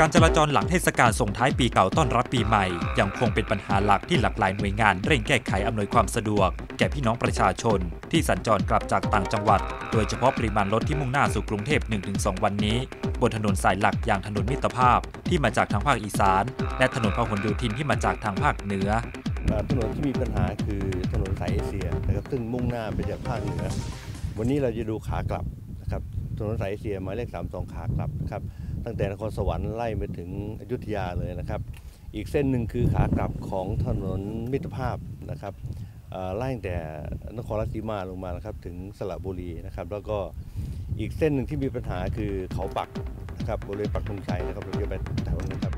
การจราจรหลังเทศกาลส่งท้ายปีเก่าต้อนรับปีใหม่ ยังคงเป็นปัญหาหลักที่หลากหลายหน่วยงานเร่งแก้ไขอำนวยความสะดวก แก่พี่น้องประชาชน ที่สัญจรกลับจากต่างจังหวัด โดยเฉพาะปริมาณรถที่มุ่งหน้าสู่กรุงเทพ 1-2 วันนี้ บนถนนสายหลักอย่างถนนมิตรภาพที่มาจากทางภาคอีสาน และถนนพหลโยธินที่มาจากทางภาคเหนือถนนที่มีปัญหาคือถนนสายเอเชียนะครับซึ่งมุ่งหน้าไปจากภาคเหนือ วันนี้เราจะดูขากลับนะครับถนนสายเอเชียหมายเลข 32 ขากลับนะครับ ตั้งแต่นครสวรรค์ไล่ไปถึงอยุธยาเลยนะครับ อีกเส้นหนึ่งคือขากลับของถนนมิตรภาพนะครับไล่ตั้งแต่นครราชสีมาลงมานะครับถึงสระบุรีนะครับ แล้วก็อีกเส้นหนึ่งที่มีปัญหาคือเขาปักนะครับบริเวณปักธงชัยนะครับเราจะไปแถวนั้นครับ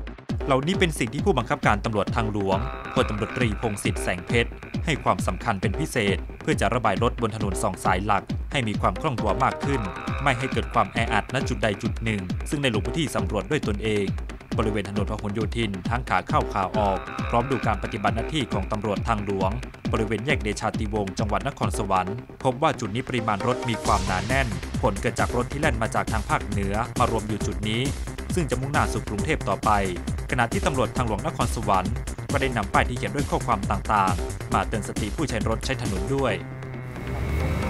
เหล่านี้เป็นสิ่งที่ผู้บังคับการตำรวจทางหลวงพลตำรวจตรีพงศิษฐ์แสงเพชรให้ความสำคัญเป็นพิเศษ เพื่อจะระบายรถบนถนนสองสายหลัก ให้มีความคล่องตัวมากขึ้น ไม่ให้เกิดความแออัดณจุดใดจุดหนึ่ง ซึ่งในหลงพื้นที่สำรวจด้วยตนเอง บริเวณถนนพหลโยธินทั้งขาเข้าขาออก พร้อมดูการปฏิบัติหน้าที่ของตำรวจทางหลวง บริเวณแยกเดชาติวงศ์จังหวัดนครสวรรค์พบว่าจุดนี้ปริมาณรถมีความหนาแน่น ผลเกิดจากรถที่แล่นมาจากทางภาคเหนือมารวมอยู่จุดนี้ ซึ่งจะมุ่งหน้าสู่กรุงเทพต่อไป ขณะที่ตำรวจทางหลวงนครสวรรค์ก็ได้นำป้ายที่เขียนด้วยข้อความต่างๆ มาเตือนสติผู้ใช้รถใช้ถนนด้วย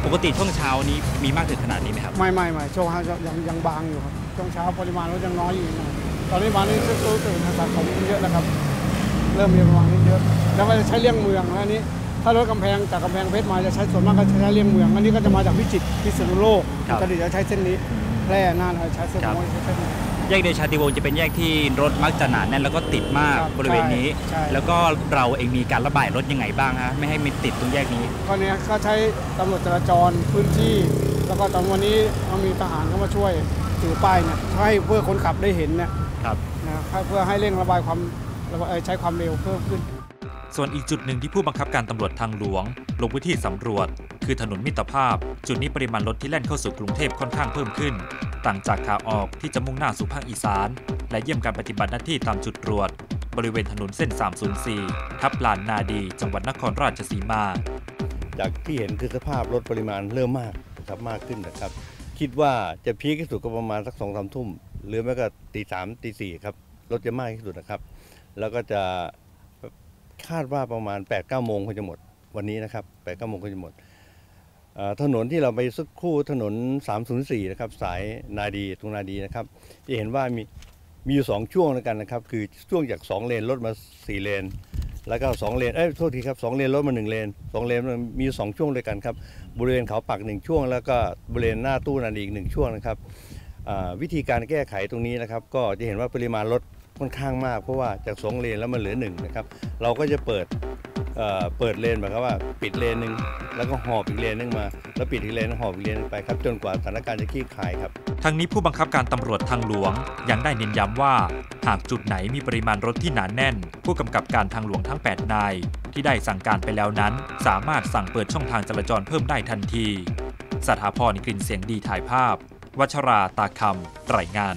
ปกติช่วงเช้านี้มีมากถึงขนาดนี้ไหมครับ ไม่ไม่ไม่ช่วงฮะยังยังบางอยู่ครับ ช่วงเช้าปริมาณรถยังน้อยอยู่นะตอนนี้มานี่ตู้ตื่นสะสมเยอะนะครับ เริ่มมีประมาณนี้เยอะ แล้วก็จะใช้เลี่ยงเมืองแล้วอันนี้ ถ้ารถกำแพงจากกำแพงเพชรมาจะใช้ส่วนมากก็ใช้เลี่ยงเมือง อันนี้ก็จะมาจากพิจิตรพิษณุโลกครับก็จะใช้เส้นนี้ แพร่น่านใช้เส้นครับนี้ใช้เส้นนี้ แยกเดชาติวงศ์จะเป็นแยกที่รถมักจะหนาแน่นแล้วก็ติดมากครับบริเวณนี้ ใช่ใช่ แล้วก็เราเองมีการระบายรถยังไงบ้างฮะไม่ให้มันติดตรงแยกนี้ ก็เนี้ยก็ใช้ตำรวจจราจรพื้นที่ แล้วก็ตอนวันนี้เรามีทหารเข้ามาช่วยถือป้ายเนี่ยให้เพื่อคนขับได้เห็นเนี่ยครับ นะเพื่อให้เร่งระบายความระบายเอ่อใช้ความเร็วเพิ่มขึ้น ส่วนอีกจุดหนึ่งที่ผู้บังคับการตำรวจทางหลวง ลงพื้นที่สำรวจ คือถนนมิตรภาพ จุดนี้ปริมาณรถที่แล่นเข้าสู่กรุงเทพค่อนข้างเพิ่มขึ้น ต่างจากขาออกที่จะมุ่งหน้าสู่ภาคอีสาน และเยี่ยมการปฏิบัติหน้าที่ตามจุดตรวจ บริเวณถนนเส้น 304 ทับลานนาดี จังหวัดนครราชสีมา จากที่เห็นคือสภาพรถปริมาณเริ่มมากนะครับมากขึ้นนะครับ คิดว่าจะพีคที่สุดก็ประมาณสักสองสามทุ่ม หรือไม่ก็ตีสามตีสี่ครับรถจะมากที่สุดนะครับ แล้วก็จะคาดว่าประมาณ8ปดเก้าโมงก็จะหมดวันนี้นะครับ8ปดเก้าโมงก็จะหมด ถนนที่เราไปสักคู่ถนน 304 นะครับ สายนาดีตรงนาดีนะครับจะเห็นว่ามีมีอยู่สองช่วงแล้วกันนะครับ คือช่วงจาก 2 เลนรถมา 4 เลน แล้วก็ 2 เลนเอ้ยโทษทีครับ 2 เลนรถมา 1 เลน 2 เลนมันมีอยู่สองช่วงด้วยกันครับบริเวณเขาปัก 1 ช่วง แล้วก็บริเวณหน้าตู้นาดีอีก 1 ช่วงนะครับวิธีการแก้ไขตรงนี้นะครับ ก็จะเห็นว่าปริมาณรถค่อนข้างมาก เพราะว่าจาก 2 เลนแล้วมันเหลือ1นะครับเราก็จะเปิด เเปิดเลนหมายความว่าปิดเลนหนึ่งแล้วก็หอบอีกเลนหนึ่งมา แล้วปิดอีกเลนหอบอีกเลนไปครับจนกว่าสถานการณ์จะคลี่คลายครับทั้งนี้ผู้บังคับการตำรวจทางหลวง ยังได้เน้นย้ำว่า หากจุดไหนมีปริมาณรถที่หนาแน่น ผู้กำกับการทางหลวงทั้ง 8 นาย ที่ได้สั่งการไปแล้วนั้น สามารถสั่งเปิดช่องทางจราจรเพิ่มได้ทันทีสถาพรกลิ่นเสียงดีถ่ายภาพ วัชราตาคำรายงาน